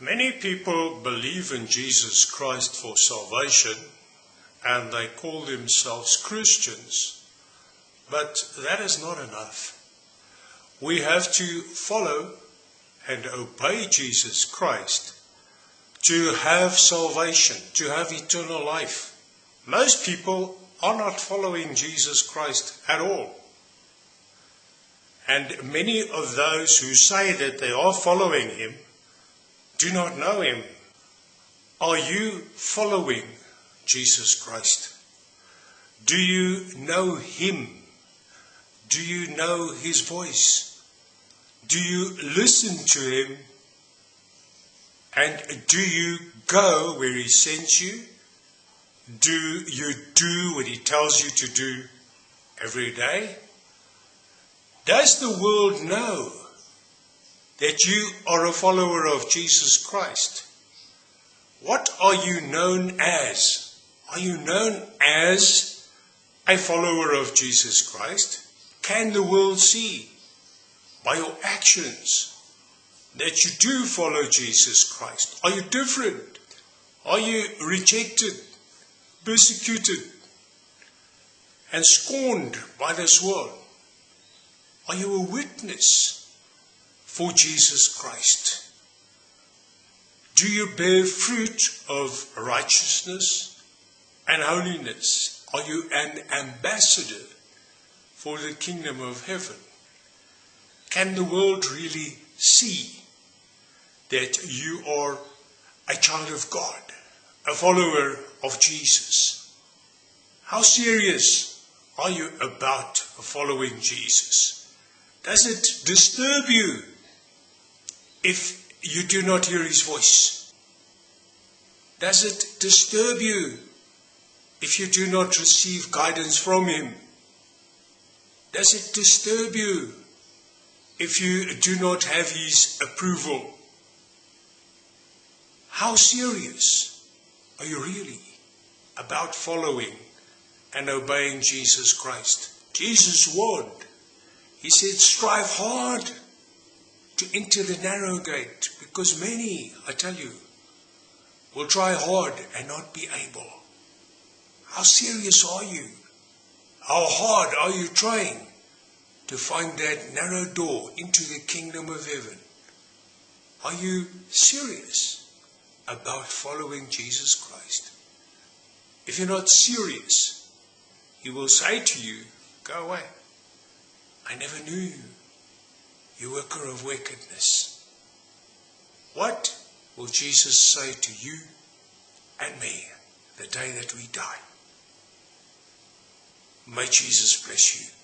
Many people believe in Jesus Christ for salvation and they call themselves Christians, but that is not enough. We have to follow and obey Jesus Christ to have salvation, to have eternal life. Most people are not following Jesus Christ at all. And many of those who say that they are following him do not know him. Are you following Jesus Christ? Do you know him? Do you know his voice? Do you listen to him? And do you go where he sends you? Do you do what he tells you to do every day? Does the world know that you are a follower of Jesus Christ? What are you known as? Are you known as a follower of Jesus Christ? Can the world see by your actions that you do follow Jesus Christ? Are you different? Are you rejected, persecuted, and scorned by this world? Are you a witness for Jesus Christ? Do you bear fruit of righteousness and holiness? Are you an ambassador for the kingdom of heaven? Can the world really see that you are a child of God, a follower of Jesus? How serious are you about following Jesus? Does it disturb you if you do not hear his voice? Does it disturb you if you do not receive guidance from him? Does it disturb you if you do not have his approval? How serious are you really about following and obeying Jesus Christ? Jesus warned he said, strive hard to enter the narrow gate because many, I tell you, will try hard and not be able. How serious are you? How hard are you trying to find that narrow door into the kingdom of heaven? Are you serious about following Jesus Christ? If you're not serious, he will say to you, go away. I never knew you, you worker of wickedness. What will Jesus say to you and me the day that we die? May Jesus bless you.